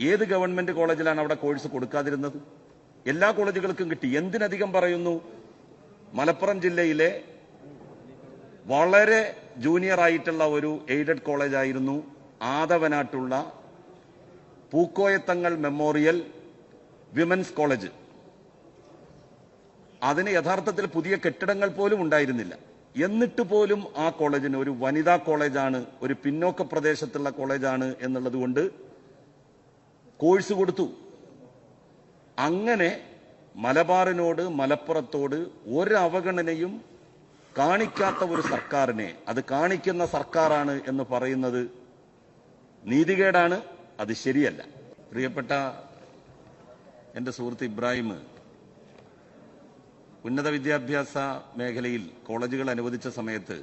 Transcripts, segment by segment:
ഏത് ഗവൺമെന്റ് കോളേജിലാണ് അവിടെ കോഴ്സ് കൊടുക്കാതിരുന്നത്? എല്ലാ കോളേജുകൾക്കും കിട്ടി. എന്തിനധികം പറയുന്നു? മലപ്പുറം ജില്ലയിലെ വളരെ ജൂനിയർ ആയിട്ടുള്ള ഒരു എയ്ഡഡ് കോളേജായിരുന്നു ആദവനാട്ടുള്ള പൂക്കോയത്തങ്ങൾ മെമ്മോറിയൽ വിമൻസ് കോളേജ്. അതിന് യഥാർത്ഥത്തിൽ പുതിയ കെട്ടിടങ്ങൾ പോലും ഉണ്ടായിരുന്നില്ല. എന്നിട്ട് പോലും ആ കോളേജിന് ഒരു വനിതാ കോളേജാണ് ഒരു പിന്നോക്ക പ്രദേശത്തുള്ള കോളേജാണ് എന്നുള്ളത് കൊണ്ട് കോഴ്സ് കൊടുത്തു. അങ്ങനെ മലബാറിനോട് മലപ്പുറത്തോട് ഒരു അവഗണനയും കാണിക്കാത്ത ഒരു സർക്കാരിനെ അത് കാണിക്കുന്ന സർക്കാരാണ് എന്ന് പറയുന്നത് നീതികേടാണ് അത് ശരിയല്ല. പ്രിയപ്പെട്ട എന്റെ സുഹൃത്ത് ഇബ്രാഹിം ഉന്നത വിദ്യാഭ്യാസ മേഖലയിൽ കോളേജുകൾ അനുവദിച്ച സമയത്ത്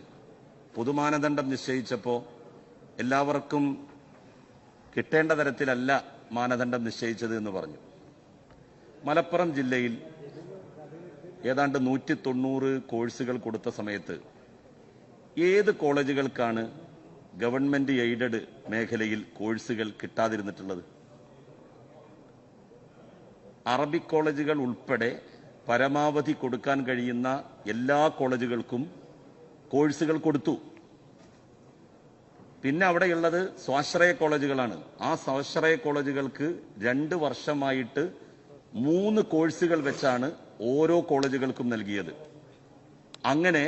പൊതുമാനദണ്ഡം നിശ്ചയിച്ചപ്പോൾ എല്ലാവർക്കും കിട്ടേണ്ട തരത്തിലല്ല മാനദണ്ഡം നിശ്ചയിച്ചത് എന്ന് പറഞ്ഞു. മലപ്പുറം ജില്ലയിൽ ഏതാണ്ട് നൂറ്റി തൊണ്ണൂറ് കോഴ്സുകൾ കൊടുത്ത സമയത്ത് ഏത് കോളേജുകൾക്കാണ് ഗവൺമെന്റ് എയ്ഡഡ് മേഖലയിൽ കോഴ്സുകൾ കിട്ടാതിരുന്നിട്ടുള്ളത്? അറബി കോളേജുകൾ ഉൾപ്പെടെ പരമാവധി കൊടുക്കാൻ കഴിയുന്ന എല്ലാ കോളേജുകൾക്കും കോഴ്സുകൾ കൊടുത്തു. പിന്നെ അവിടെയുള്ളത് സ്വാശ്രയ കോളേജുകളാണ്. ആ സ്വാശ്രയ കോളേജുകൾക്ക് രണ്ട് വർഷമായിട്ട് മൂന്ന് കോഴ്സുകൾ വെച്ചാണ് ഓരോ കോളേജുകൾക്കും നൽകിയത്. അങ്ങനെ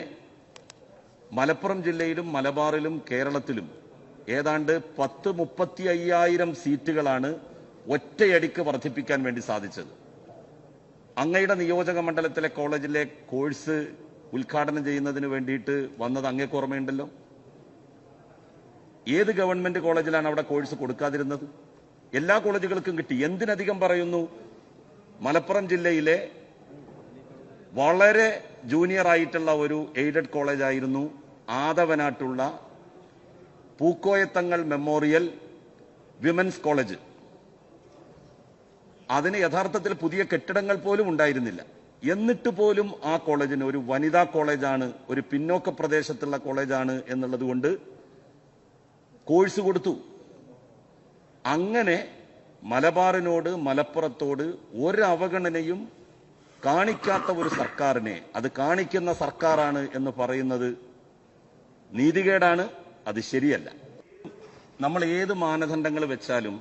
മലപ്പുറം ജില്ലയിലും മലബാറിലും കേരളത്തിലും ഏതാണ്ട് പത്ത് മുപ്പത്തി അയ്യായിരം സീറ്റുകളാണ് ഒറ്റയടിക്ക് വർദ്ധിപ്പിക്കാൻ വേണ്ടി സാധിച്ചത്. അങ്ങയുടെ നിയോജക മണ്ഡലത്തിലെ കോളേജിലെ കോഴ്സ് ഉദ്ഘാടനം ചെയ്യുന്നതിന് വേണ്ടിയിട്ട് വന്നത് അങ്ങേക്ക് ഓർമ്മയുണ്ടല്ലോ? ഏത് ഗവൺമെന്റ് കോളേജിലാണ് അവിടെ കോഴ്സ് കൊടുക്കാതിരുന്നത്? എല്ലാ കോളേജുകൾക്കും കിട്ടി. എന്തിനധികം പറയുന്നു? മലപ്പുറം ജില്ലയിലെ വളരെ ജൂനിയർ ആയിട്ടുള്ള ഒരു എയ്ഡഡ് കോളേജായിരുന്നു ആദവനാട്ടുള്ള പൂക്കോയത്തങ്ങൾ മെമ്മോറിയൽ വിമൻസ് കോളേജ്. അതിന് യഥാർത്ഥത്തിൽ പുതിയ കെട്ടിടങ്ങൾ പോലും ഉണ്ടായിരുന്നില്ല. എന്നിട്ട് പോലും ആ കോളേജിന് ഒരു വനിതാ കോളേജാണ് ഒരു പിന്നോക്ക പ്രദേശത്തുള്ള കോളേജാണ് എന്നുള്ളത് കൊണ്ട് കോഴ്സ് കൊടുത്തു. അങ്ങനെ മലബാറിനോട് മലപ്പുറത്തോട് ഒരവഗണനയും കാണിക്കാത്ത ഒരു സർക്കാരിനെ അത് കാണിക്കുന്ന സർക്കാരാണ് എന്ന് പറയുന്നത് നീതികേടാണ് അത് ശരിയല്ല. നമ്മൾ ഏത് മാനദണ്ഡങ്ങൾ വെച്ചാലും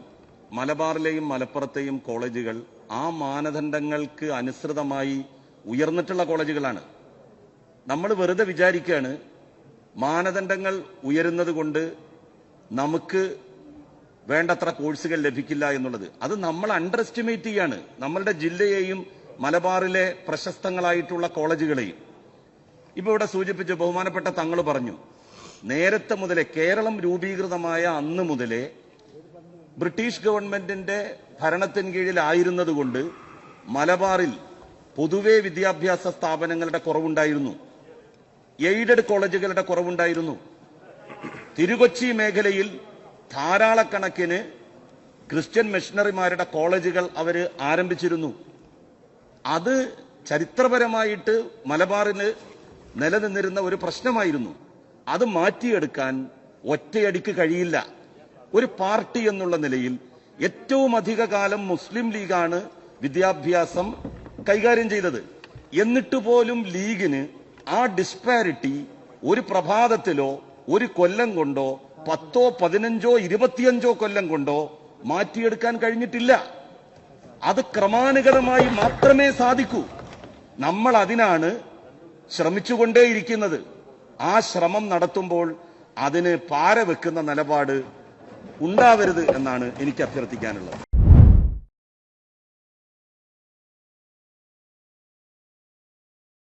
മലബാറിലെയും മലപ്പുറത്തെയും കോളേജുകൾ ആ മാനദണ്ഡങ്ങൾക്ക് അനുസൃതമായി ഉയർന്നിട്ടുള്ള കോളേജുകളാണ്. നമ്മൾ വെറുതെ വിചാരിക്കുകയാണ് മാനദണ്ഡങ്ങൾ ഉയരുന്നത് കൊണ്ട് നമുക്ക് വേണ്ടത്ര കോഴ്സുകൾ ലഭിക്കില്ല എന്നുള്ളത്. അത് നമ്മൾ അണ്ടർ എസ്റ്റിമേറ്റ് ചെയ്യാണ്. നമ്മളുടെ ജില്ലയെയും മലബാറിലെ പ്രശസ്തങ്ങളായിട്ടുള്ള കോളേജുകളെയും. ഇപ്പൊ ഇവിടെ സൂചിപ്പിച്ച് ബഹുമാനപ്പെട്ട തങ്ങൾ പറഞ്ഞു നേരത്തെ മുതലേ കേരളം രൂപീകൃതമായ അന്ന് മുതലേ ബ്രിട്ടീഷ് ഗവൺമെന്റിന്റെ ഭരണത്തിന് കീഴിലായിരുന്നതുകൊണ്ട് മലബാറിൽ പൊതുവെ വിദ്യാഭ്യാസ സ്ഥാപനങ്ങളുടെ കുറവുണ്ടായിരുന്നു. എയ്ഡഡ് കോളേജുകളുടെ കുറവുണ്ടായിരുന്നു. തിരുകൊച്ചി മേഖലയിൽ ധാരാളക്കണക്കിന് ക്രിസ്ത്യൻ മിഷണറിമാരുടെ കോളേജുകൾ അവർ ആരംഭിച്ചിരുന്നു. അത് ചരിത്രപരമായിട്ട് മലബാറിന് നിലനിന്നിരുന്ന ഒരു പ്രശ്നമായിരുന്നു. അത് മാറ്റിയെടുക്കാൻ ഒറ്റയടിക്ക് കഴിയില്ല. ഒരു പാർട്ടി എന്നുള്ള നിലയിൽ ഏറ്റവും അധിക കാലം മുസ്ലിം ലീഗാണ് വിദ്യാഭ്യാസം കൈകാര്യം ചെയ്തത്. എന്നിട്ട് പോലും ലീഗിന് ആ ഡിസ്പാരിറ്റി ഒരു പ്രഭാതത്തിലോ ഒരു കൊല്ലം കൊണ്ടോ പത്തോ പതിനഞ്ചോ ഇരുപത്തിയഞ്ചോ കൊല്ലം കൊണ്ടോ മാറ്റിയെടുക്കാൻ കഴിഞ്ഞിട്ടില്ല. അത് ക്രമാനുഗതമായി മാത്രമേ സാധിക്കൂ. നമ്മൾ അതിനാണ് ശ്രമിച്ചുകൊണ്ടേയിരിക്കുന്നത് ആ ശ്രമം നടത്തുമ്പോൾ അതിന് പാര വെക്കുന്ന നിലപാട് ഉണ്ടാവരുത് എന്നാണ് എനിക്ക് അഭ്യർത്ഥിക്കാനുള്ളത്.